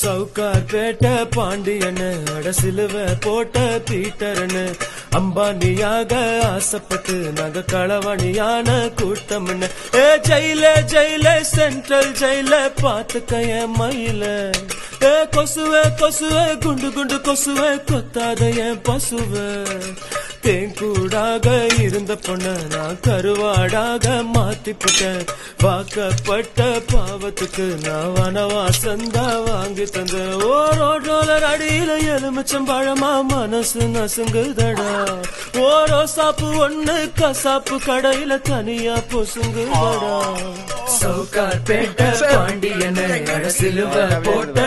சவுக்கார்பேட்ட பாண்டியனு அடசிலுவ போட்ட பீட்டரனு அம்பானியாக ஆசைப்பட்டு நாங்க களவணியான கூட்டம்னு ஏ ஜெயில ஜெயில சென்ட்ரல் ஜெயில பாத்துக்க என் மயில ஏ கொசுவ கொசுவ குண்டு குண்டு கொசுவ கொத்தாத என் பசுவ. தேங்கூடாக இருந்த பொண்ண நான் கருவாடாக மாத்தி போட்டேன் வாக்கப்பட்ட பாவத்துக்கு நான் வனவாசந்தா வாங்கி தந்த ஓ ரோட்டோலர் அடியில எலுமிச்சம் பழமா மனசு நசுங்குதடா. ஓ ரோசாப்பு ஒண்ணு கசாப்பு கடையில தனியா பொசுங்குதடா. சவுக்கார் பேட்ட பாண்டியன சிலுவ போட்ட